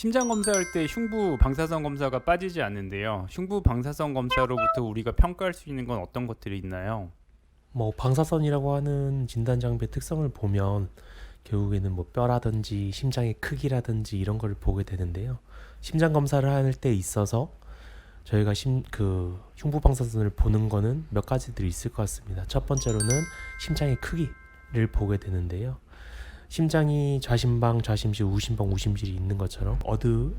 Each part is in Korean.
심장 검사할 때 흉부 방사선 검사가 빠지지 않는데요. 흉부 방사선 검사로부터 우리가 평가할 수 있는 건 어떤 것들이 있나요? 뭐 방사선이라고 하는 진단 장비의 특성을 보면 결국에는 뭐 뼈라든지 심장의 크기라든지 이런 걸 보게 되는데요. 심장 검사를 할 때 있어서 저희가 심 그 흉부 방사선을 보는 거는 몇 가지들이 있을 것 같습니다. 첫 번째로는 심장의 크기를 보게 되는데요. 심장이 좌심방, 좌심실, 우심방, 우심실이 있는 것처럼 어느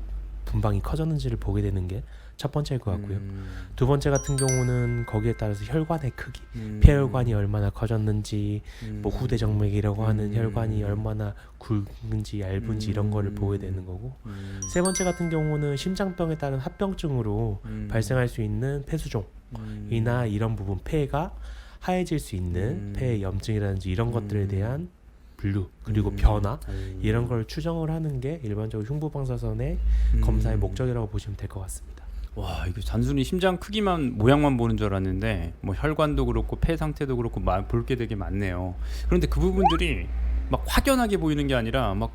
분방이 커졌는지를 보게 되는 게 첫 번째일 것 같고요. 음, 두 번째 같은 경우는 거기에 따라서 혈관의 크기, 음, 폐혈관이 얼마나 커졌는지, 음, 뭐 후대정맥이라고 하는 음. 혈관이 얼마나 굵은지 얇은지 이런 거를 음. 보게 되는 거고 음, 세 번째 같은 경우는 심장병에 따른 합병증으로 음, 발생할 수 있는 폐수종이나 음, 이런 부분 폐가 하얘질 수 있는 음. 폐 염증이라든지 이런 것들에 음. 대한 분류 그리고 음, 변화 음, 이런 걸 추정을 하는 게 일반적으로 흉부방사선의 음. 검사의 목적이라고 보시면 될 것 같습니다. 와 이거 단순히 심장 크기만 모양만 보는 줄 알았는데 뭐 혈관도 그렇고 폐 상태도 그렇고 볼 게 되게 많네요. 그런데 그 부분들이 막 확연하게 보이는 게 아니라 막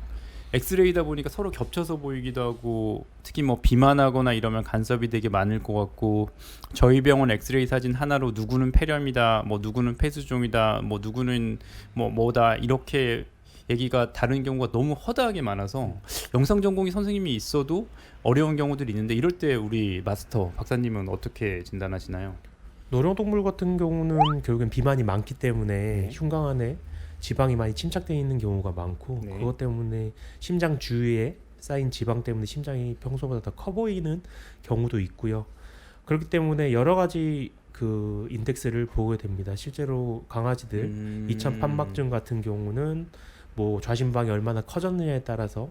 엑스레이다 보니까 서로 겹쳐서 보이기도 하고 특히 뭐 비만하거나 이러면 간섭이 되게 많을 것 같고 저희 병원 엑스레이 사진 하나로 누구는 폐렴이다 뭐 누구는 폐수종이다 뭐 누구는 뭐 뭐다 이렇게 얘기가 다른 경우가 너무 허다하게 많아서 영상 전공이 선생님이 있어도 어려운 경우들이 있는데 이럴 때 우리 마스터 박사님은 어떻게 진단하시나요? 노령동물 같은 경우는 결국엔 비만이 많기 때문에 네. 흉곽 안에 지방이 많이 침착되어 있는 경우가 많고 네. 그것 때문에 심장 주위에 쌓인 지방 때문에 심장이 평소보다 더 커 보이는 경우도 있고요. 그렇기 때문에 여러 가지 그 인덱스를 보게 됩니다. 실제로 강아지들 음. 이천 판막증 같은 경우는 뭐 좌심방이 얼마나 커졌느냐에 따라서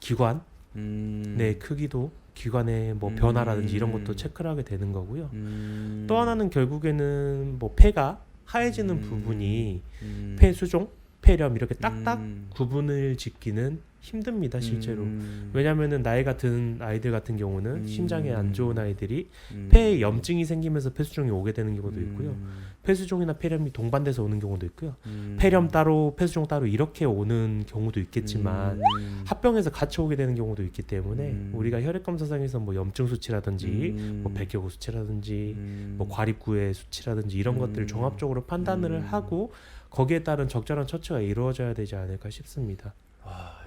기관 음. 내 크기도 기관의 뭐 음. 변화라든지 이런 것도 체크를 하게 되는 거고요. 음. 또 하나는 결국에는 뭐 폐가 하얘지는 음. 부분이 음. 폐 수종, 폐렴 이렇게 딱딱 음. 구분을 짓기는 힘듭니다 실제로. 음. 왜냐하면은 나이 같은 아이들 같은 경우는 음. 심장에 안 좋은 아이들이 음. 폐에 염증이 생기면서 폐수종이 오게 되는 경우도 있고요. 음. 폐수종이나 폐렴이 동반돼서 오는 경우도 있고요. 음. 폐렴 따로 폐수종 따로 이렇게 오는 경우도 있겠지만 음. 합병해서 같이 오게 되는 경우도 있기 때문에 음. 우리가 혈액 검사상에서 뭐 염증 수치라든지 음. 뭐 백혈구 수치라든지 음. 뭐 과립구의 수치라든지 이런 음. 것들을 종합적으로 판단을 음. 하고 거기에 따른 적절한 처치가 이루어져야 되지 않을까 싶습니다.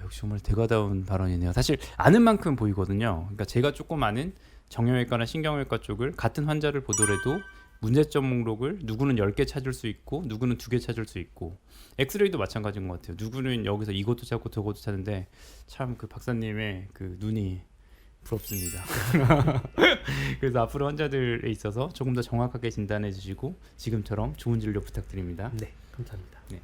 와 역시 정말 대가다운 발언이네요. 사실 아는 만큼 보이거든요. 그러니까 제가 조금 아는 정형외과나 신경외과 쪽을 같은 환자를 보더라도 문제점 목록을 누구는 10개 찾을 수 있고 누구는 2개 찾을 수 있고 엑스레이도 마찬가지인 것 같아요. 누구는 여기서 이것도 찾고 저것도 찾는데 참 그 박사님의 그 눈이 부럽습니다. 그래서 앞으로 환자들에 있어서 조금 더 정확하게 진단해 주시고 지금처럼 좋은 진료 부탁드립니다. 네, 감사합니다. 네.